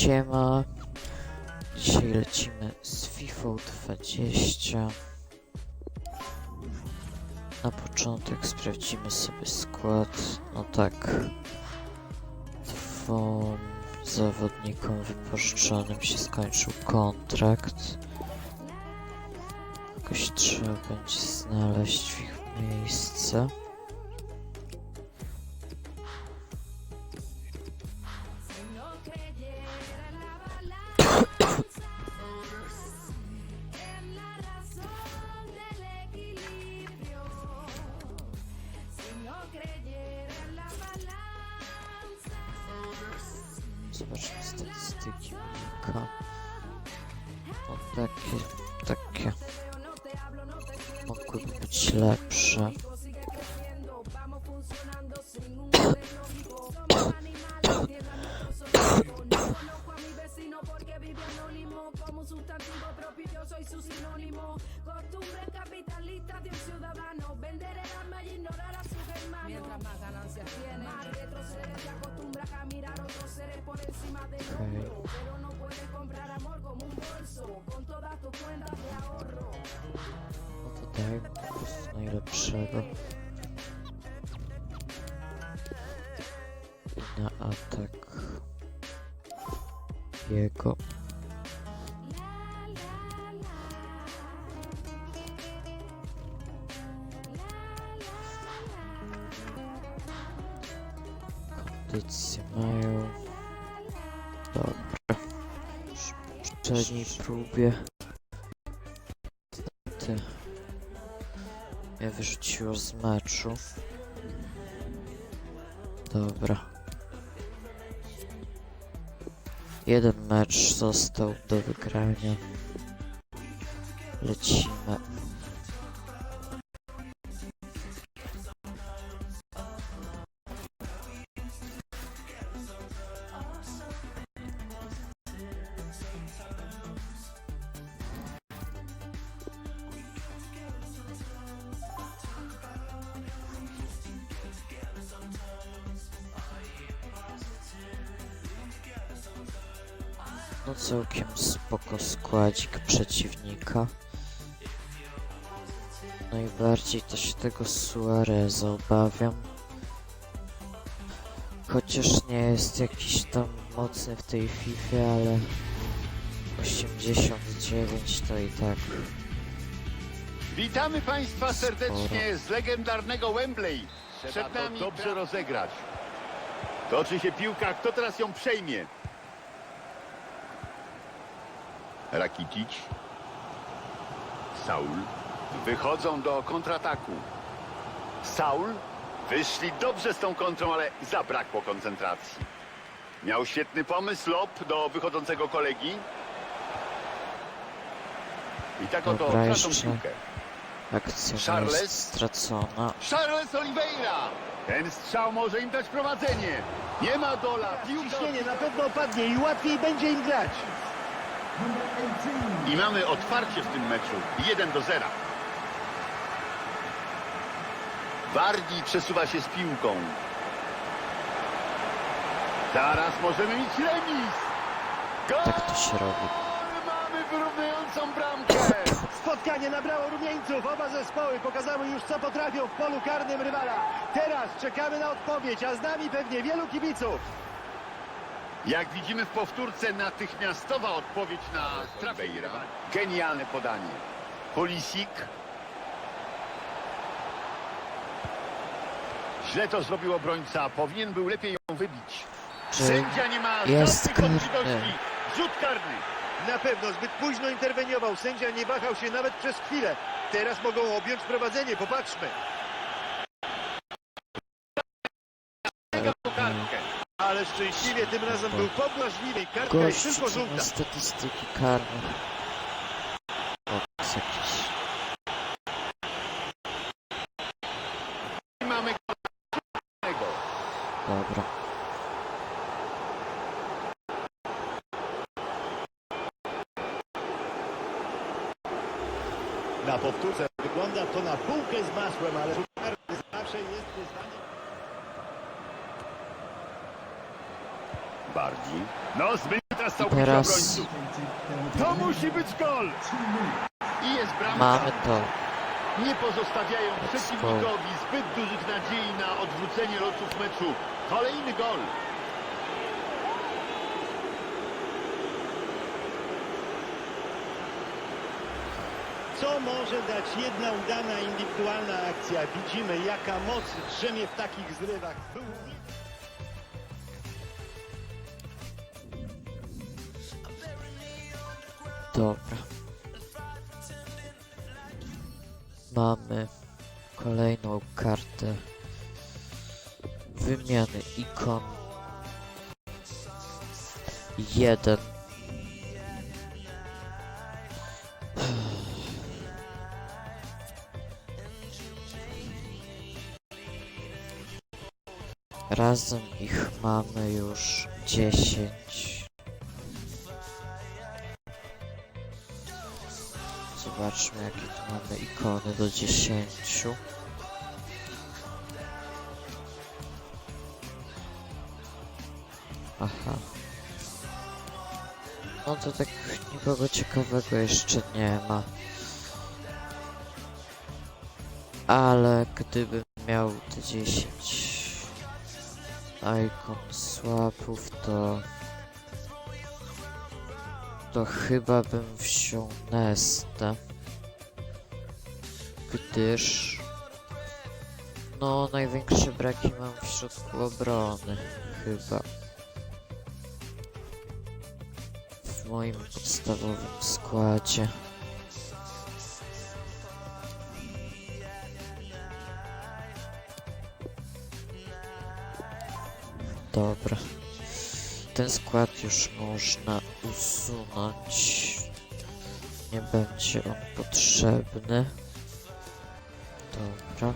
Siema. Dzisiaj lecimy z FIFA 20. Na początek sprawdzimy sobie skład. No tak. Dwóm zawodnikom wypożyczonym się skończył kontrakt. Jakoś trzeba będzie znaleźć w ich miejsce. Como sustantivo propio, yo soy su sinónimo. Costumbre capitalista de un ciudadano. Vender el arma y ignorar a sus hermanos. Mientras más ganancias tiene, más retrocedes. Te acostumbras a mirar otros seres por encima del hombro. Pero no puedes comprar amor como un bolso. Con todas tus cuentas de ahorro. No prostu najlepszego. Na atak jego. Kondycję mają. Dobra. Poprzedniej próbie. Niestety mnie wyrzuciło z meczu. Dobra. Jeden mecz został do wygrania. Lecimy. No całkiem spoko składzik przeciwnika. Najbardziej to się tego Suareza obawiam. Chociaż nie jest jakiś tam mocny w tej FIFA, ale 89 to i tak. Witamy Państwa serdecznie z legendarnego Wembley. Trzeba Przed to nami dobrze rozegrać. Toczy się piłka, kto teraz ją przejmie? Rakitic. Saul. Wychodzą do kontrataku. Saul. Wyszli dobrze z tą kontrą, ale zabrakło koncentracji. Miał świetny pomysł, lob do wychodzącego kolegi. I tak oto Dobra, tracą jeszcze. piłkę. Akcja Charles? jest stracona. Charles Oliveira! Ten strzał może im dać prowadzenie. Nie ma dola. Piłka Ciśnienie na pewno opadnie i łatwiej będzie im grać. I mamy otwarcie w tym meczu. 1 do 0. Wardi przesuwa się z piłką. Zaraz możemy mieć remis. Gol! Tak to się robi. Mamy wyrównującą bramkę. Spotkanie nabrało rumieńców. Oba zespoły pokazały już, co potrafią w polu karnym rywala. Teraz czekamy na odpowiedź, a z nami pewnie wielu kibiców. Jak widzimy w powtórce, natychmiastowa odpowiedź na Traveira. Genialne podanie. Polisik. Źle to zrobił obrońca. Powinien był lepiej ją wybić. Czy Sędzia nie ma jest żadnych wątpliwości. Rzut karny. Na pewno zbyt późno interweniował. Sędzia nie wahał się nawet przez chwilę. Teraz mogą objąć prowadzenie. Popatrzmy. Ale szczęśliwie tym razem był pobłażliwy. Kartka jest gość tylko co ma żółta. statystyki karne? O, jest jakiś... I mamy karnego. Dobra. Na powtórce wygląda to na bułkę z masłem, ale zawsze jest wyzwaniem. No zbyt teraz całkowicie Teraz- obrońców. To musi być gol! I jest bramka. Mamy to. Nie pozostawiają przeciwnikowi zbyt dużych nadziei na odwrócenie losów meczu. Kolejny gol. Co może dać jedna udana indywidualna akcja? Widzimy, jaka moc drzemie w takich zrywach. Był... Dobra. Mamy kolejną kartę wymiany ikon. Jeden. Razem ich mamy już dziesięć. Zobaczmy jakie tu mamy ikony do 10. Aha. No to tak nikogo ciekawego jeszcze nie ma. Ale gdybym miał te 10 ikon swapów, to to chyba bym wziął Nesta. Gdyż... No, największe braki mam w środku obrony. Chyba. W moim podstawowym składzie. Dobra. Ten skład już można usunąć. Nie będzie on potrzebny. Dobra.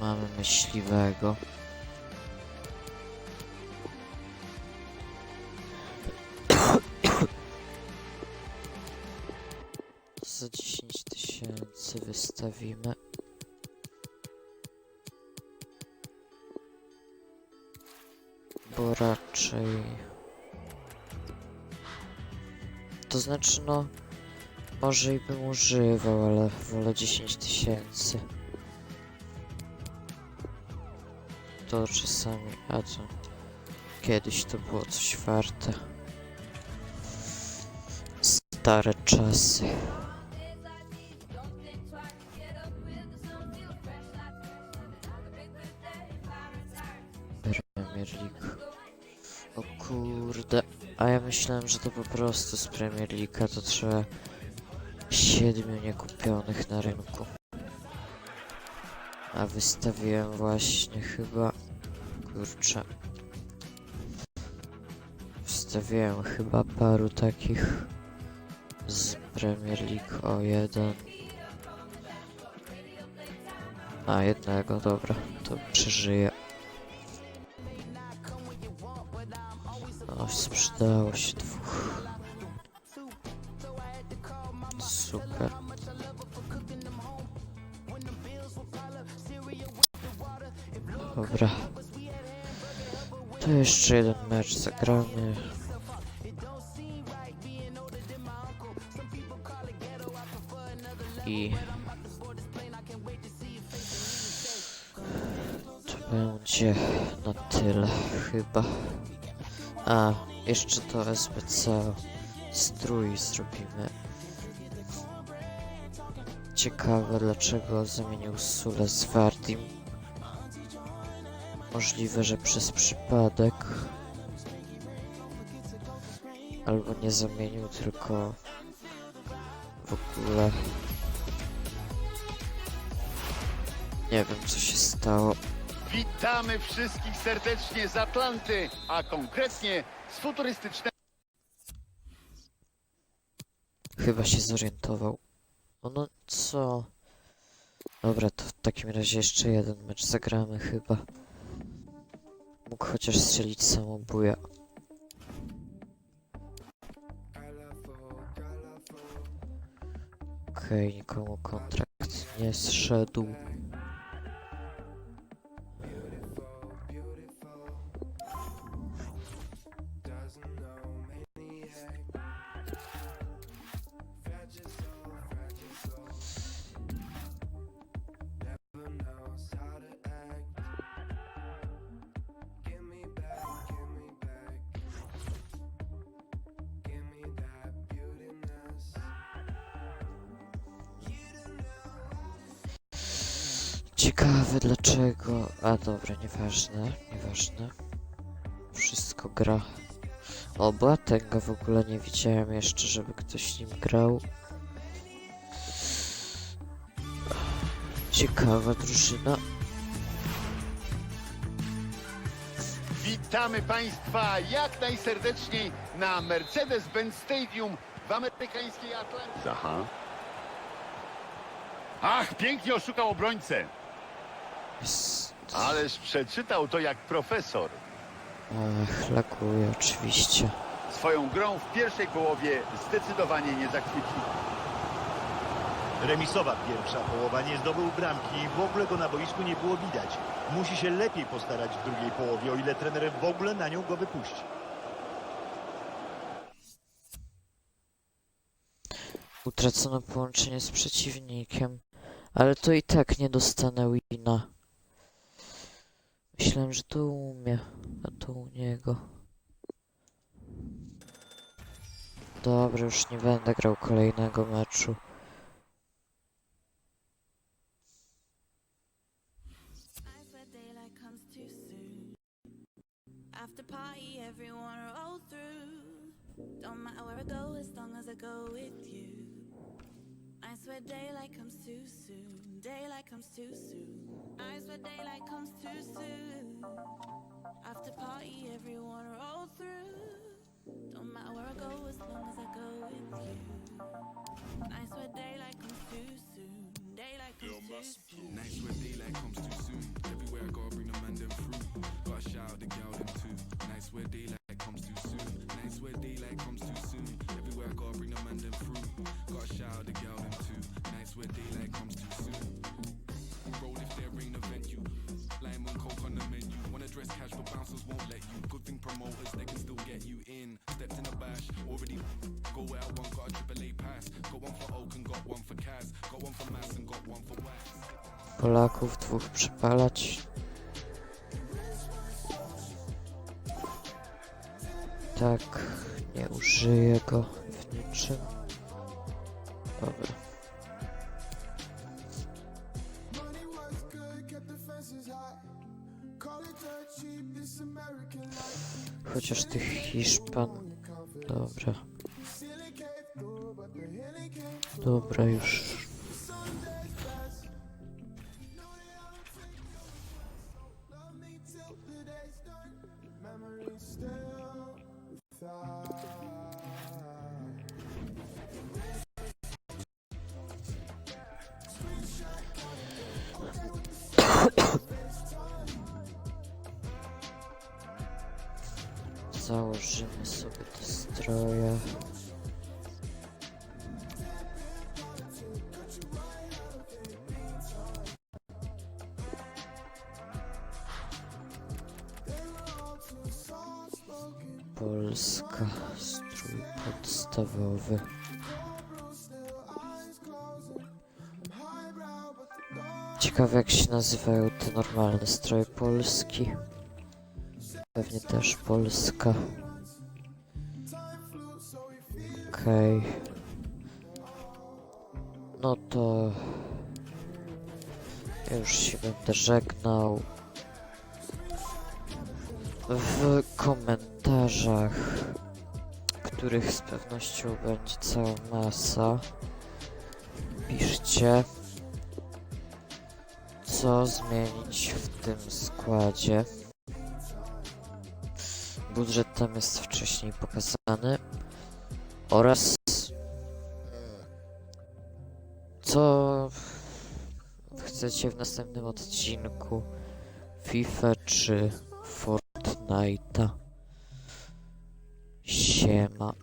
Mamy myśliwego. Za 10 tysięcy wystawimy. Raczej... To znaczy no... Może i bym używał, ale wolę 10 tysięcy. To czasami... A to... Kiedyś to było coś warte. Stare czasy. Myślałem, że to po prostu z Premier League'a to trzeba siedmiu niekupionych na rynku. A wystawiłem właśnie chyba... Kurczę. Wstawiłem chyba paru takich z Premier League o jeden. A jednego, dobra, to przeżyję. Sprzedało się dwóch. Super. Dobra. To jeszcze jeden mecz zagramy. I to będzie na tyle chyba. A, jeszcze to SBC strój zrobimy. Ciekawe dlaczego zamienił Sule z Wardim. Możliwe, że przez przypadek. Albo nie zamienił, tylko w ogóle nie wiem co się stało. Witamy wszystkich serdecznie z Atlanty, a konkretnie z futurystycznego... Chyba się zorientował. O no co? Dobra, to w takim razie jeszcze jeden mecz zagramy chyba. Mógł chociaż strzelić samobuja. Okej, okay, nikomu kontrakt nie zszedł. Ciekawe dlaczego. A dobra, nieważne, nieważne. Wszystko gra. O, Boatenga w ogóle nie widziałem jeszcze, żeby ktoś nim grał. Ciekawa drużyna. Witamy Państwa jak najserdeczniej na Mercedes-Benz Stadium w amerykańskiej Atlancie. Aha. Ach, pięknie oszukał obrońcę. Ależ przeczytał to jak profesor. Ach, laguje oczywiście. Swoją grą w pierwszej połowie zdecydowanie nie zachwycił. Remisowa pierwsza połowa nie zdobył bramki i w ogóle go na boisku nie było widać. Musi się lepiej postarać w drugiej połowie, o ile trener w ogóle na nią go wypuści. Utracono połączenie z przeciwnikiem, ale to i tak nie dostanę wina. Myślałem, że to u mnie, a to u niego. Dobra, już nie będę grał kolejnego meczu. Polaków dwóch przypalać. Tak, nie użyję go w niczym. Dobra. Chociaż tych Hiszpan. Dobra. Dobra, już. Założymy sobie te stroje. Polska, strój podstawowy. Ciekawe jak się nazywają te normalne stroje Polski. Pewnie też Polska. Okej. No to... Już się będę żegnał. W komentarzach, których z pewnością będzie cała masa, piszcie, co zmienić w tym składzie. Budżet tam jest wcześniej pokazany. Oraz co chcecie w następnym odcinku FIFA czy Fortnite'a. Siema.